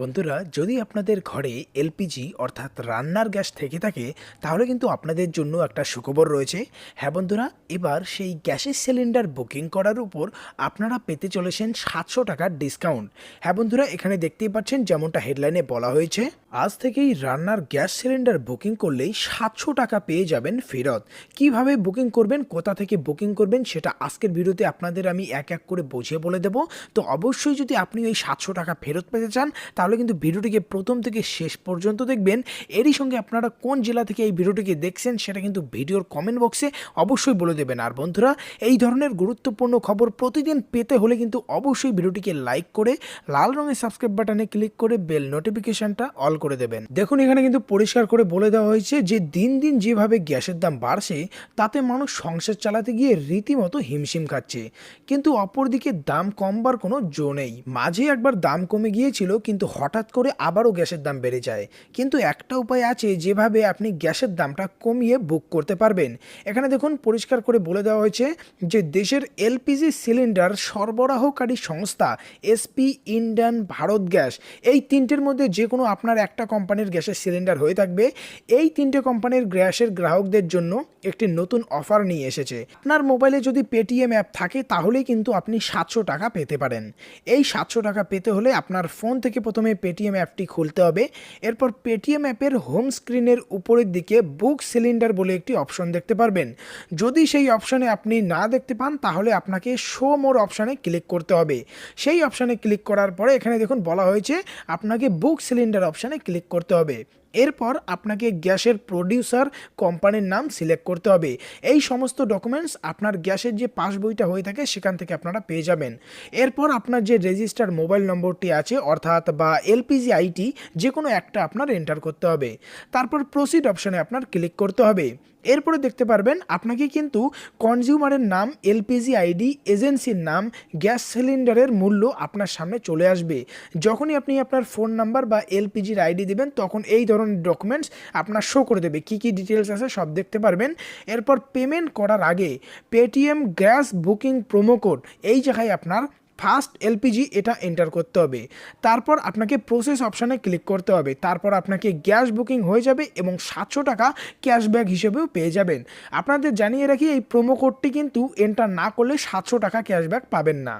বন্ধুরা, যদি আপনাদের ঘরে এলপিজি অর্থাৎ রান্নার গ্যাস থেকে থাকে, তাহলে কিন্তু আপনাদের জন্য একটা সুখবর রয়েছে। হ্যাঁ বন্ধুরা, এবার সেই গ্যাসের সিলিন্ডার বুকিং করার উপর আপনারা পেতে চলেছেন সাতশো টাকার ডিসকাউন্ট। হ্যাঁ বন্ধুরা, এখানে দেখতেই পাচ্ছেন যেমনটা হেডলাইনে বলা হয়েছে, আজ থেকেই রান্নার গ্যাস সিলিন্ডার বুকিং করলেই সাতশো টাকা পেয়ে যাবেন ফেরত। কীভাবে বুকিং করবেন, কোথা থেকে বুকিং করবেন, সেটা আজকের ভিডিওতে আপনাদের আমি এক এক করে বুঝিয়ে বলে দেব। তো অবশ্যই যদি আপনি ওই সাতশো টাকা ফেরত পেতে চান তাহলে কিন্তু ভিডিওটিকে প্রথম থেকে শেষ পর্যন্ত দেখবেন। এরই সঙ্গে আপনারা কোন জেলা থেকে এই ভিডিওটিকে দেখছেন সেটা কিন্তু ভিডিওর কমেন্ট বক্সে অবশ্যই বলে দেবেন। আর বন্ধুরা, এই ধরনের গুরুত্বপূর্ণ খবর প্রতিদিন পেতে হলে কিন্তু অবশ্যই ভিডিওটিকে লাইক করে, লাল রঙের সাবস্ক্রাইব বাটনে ক্লিক করে বেল নোটিফিকেশনটা অল করে দেবেন। দেখুন, এখানে কিন্তু পরিষ্কার করে বলে দেওয়া হয়েছে যে, দিন দিন যেভাবে গ্যাসের দাম বাড়ছে, তাতে মানুষ সংসার চালাতে গিয়ে রীতিমতো হিমশিম খাচ্ছে। কিন্তু অপরদিকে দাম কমবার কোনো জো নেই। মাঝে একবার দাম কমে গিয়েছিল, কিন্তু হঠাৎ করে আবারও গ্যাসের দাম বেড়ে যায়। কিন্তু একটা উপায় আছে যেভাবে আপনি গ্যাসের দামটা কমিয়ে বুক করতে পারবেন। এখানে দেখুন পরিষ্কার করে বলে দেওয়া হয়েছে যে দেশের এলপিজি সিলিন্ডার সরবরাহকারী সংস্থা এসপি ইন্ডিয়ান ভারত গ্যাস, এই তিনটের মধ্যে যে কোনো আপনার একটা কোম্পানির গ্যাসের সিলিন্ডার হয়ে থাকবে। এই তিনটে কোম্পানির গ্যাসের গ্রাহকদের জন্য একটি নতুন অফার নিয়ে এসেছে। আপনার মোবাইলে যদি পেটিএম অ্যাপ থাকে, তাহলেই কিন্তু আপনি সাতশো টাকা পেতে পারেন। এই সাতশো টাকা পেতে হলে আপনার ফোন থেকে প্রথমে পেটিএম অ্যাপটি খুলতে হবে। এরপর পেটিএম অ্যাপের হোম স্ক্রিনের উপরের দিকে বুক সিলিন্ডার বলে একটি অপশন দেখতে পারবেন। যদি সেই অপশনে আপনি না দেখতে পান, তাহলে আপনাকে শো মোর অপশানে ক্লিক করতে হবে। সেই অপশানে ক্লিক করার পরে এখানে দেখুন বলা হয়েছে, আপনাকে বুক সিলিন্ডার অপশানে ক্লিক করতে হবে। এরপর আপনাকে গ্যাসের প্রডিউসার কোম্পানির নাম সিলেক্ট করতে হবে। এই সমস্ত ডকুমেন্টস আপনার গ্যাসের যে পাস বইটা হয়ে থাকে সেখান থেকে আপনারা পেয়ে যাবেন। এরপর আপনার যে রেজিস্টার মোবাইল নম্বরটি আছে, অর্থাৎ বা এলপিজি আইটি যে কোনো একটা আপনার এন্টার করতে হবে। তারপর প্রসিড অপশানে আপনার ক্লিক করতে হবে। এরপরে দেখতে পারবেন আপনাকে কিন্তু কনজিউমারের নাম এলপিজি আইডি এজেন্সির নাম, গ্যাস সিলিন্ডারের মূল্য আপনার সামনে চলে আসবে। যখনই আপনি আপনার ফোন নাম্বার বা এলপিজির আইডি দেবেন, তখন এই ধরনের ডকুমেন্টস আপনার শো করে দেবে। কী কী ডিটেলস আছে সব দেখতে পারবেন। এরপর পেমেন্ট করার আগে Paytm gas booking promo code এই জায়গায় আপনার ফার্স্ট এলপিজি এটা এন্টার করতে হবে। তারপর আপনাকে প্রসেস অপশানে ক্লিক করতে হবে। তারপর আপনাকে গ্যাস বুকিং হয়ে যাবে এবং সাতশো টাকা ক্যাশব্যাক হিসেবেও পেয়ে যাবেন। আপনাদের জানিয়ে রাখি, এই প্রোমো কোডটি কিন্তু এন্টার না করলে সাতশো টাকা ক্যাশব্যাক পাবেন না।